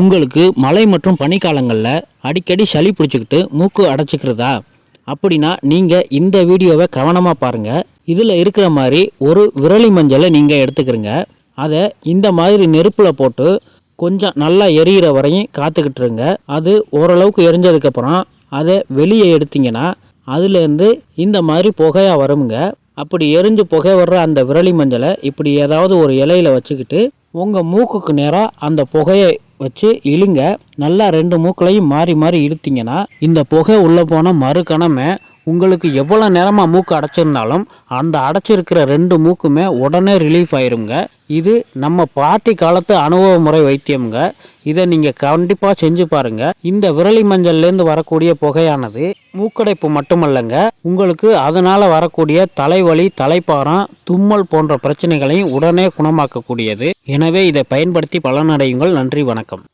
உங்களுக்கு மழை மற்றும் பனிக்காலங்களில் அடிக்கடி சளி பிடிச்சிக்கிட்டு மூக்கு அடைச்சிக்கிறதா? அப்படின்னா நீங்கள் இந்த வீடியோவை கவனமாக பாருங்கள் இதில் இருக்கிற மாதிரி ஒரு விரலி மஞ்சளை நீங்கள் எடுத்துக்கிறங்க. அதை இந்த மாதிரி நெருப்பில் போட்டு கொஞ்சம் நல்லா எரியிற வரையும் காத்துக்கிட்டுருங்க. அது ஓரளவுக்கு எரிஞ்சதுக்கப்புறம் அதை வெளியே எடுத்தீங்கன்னா அதுலேருந்து இந்த மாதிரி புகையாக வருங்க. அப்படி எரிஞ்சு புகை வர்ற அந்த விரலி மஞ்சளை இப்படி ஏதாவது ஒரு இலையில் வச்சுக்கிட்டு உங்கள் மூக்குக்கு நேராக அந்த புகையை வச்சு இழுங்க. நல்லா ரெண்டு மூக்களையும் மாறி மாறி இழுத்தீங்கன்னா இந்த புகை உள்ளே போன மறுகணமே உங்களுக்கு எவ்வளோ நேரமாக மூக்கு அடைச்சிருந்தாலும் அந்த அடைச்சிருக்கிற ரெண்டு மூக்குமே உடனே ரிலீஃப் ஆயிருங்க இது நம்ம பாட்டி காலத்து அனுபவ முறை வைத்தியம்ங்க. இதை நீங்கள் கண்டிப்பாக செஞ்சு பாருங்கள் இந்த விரலி மஞ்சள்லேருந்து வரக்கூடிய புகையானது மூக்கடைப்பு மட்டுமல்லங்க. உங்களுக்கு அதனால் வரக்கூடிய தலைவலி தலைப்பாரம் தும்மல் போன்ற பிரச்சனைகளையும் உடனே குணமாக்கக்கூடியது. எனவே இதை பயன்படுத்தி பலனடையுங்கள். நன்றி வணக்கம்.